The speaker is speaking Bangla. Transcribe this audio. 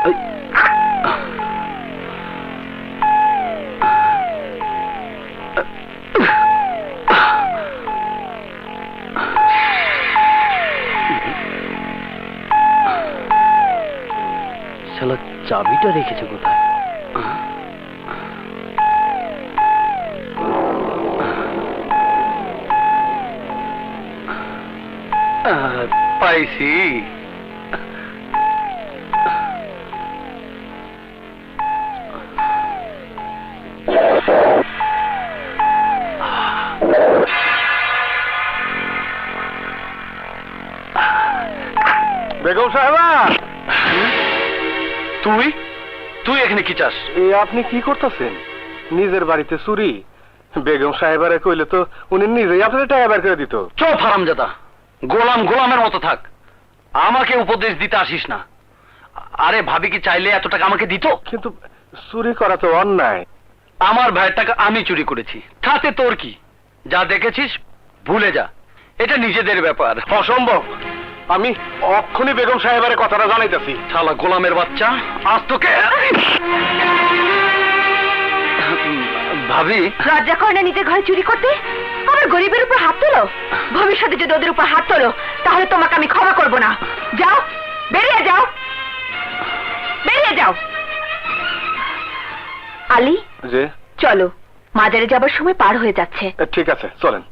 শালা চাবিটা রেখেছে কোথায়? পাইছি। বেগম সাহেবা? তুই? তুই এখানে কি চাস? এ আপনি কি করতেছেন? নিজের বাড়িতে চুরি? বেগম সাহেবারে কইলে তো উনি নিজেই আপনার টাকা বের করে দিত। চোপ হারামজাদা। গোলাম গোলামের মতো থাক। আমাকে উপদেশ দিতে আসিস না। আরে ভাবি কি চাইলে এত টাকা আমাকে দিত? কিন্তু চুরি করা তো অন্যায়। আমার ভাইয়ের টাকা আমি চুরি করেছি। তাতে তোর কি? যা দেখেছিস ভুলে যা। এটা নিজেদের ব্যাপার। অসম্ভব। আমি অক্ষণই বেগম সাহেবের কথাটা জানাইতেছি। শালা গোলামের বাচ্চা। আজ তোকে ভাবি। লজ্জা করে না নিজের ঘরে চুরি করতে? আমার গরিবের উপর হাত তোলো। ভবিষ্যতে যদি ওদের উপর হাত তোলো তাহলে তোমাকে আমি ক্ষমা করব না। যাও বেরিয়ে যাও। বেরিয়ে যাও। আলী যে? চলো। মাজারে যাবার সময় পার হয়ে যাচ্ছে। ঠিক আছে চলেন।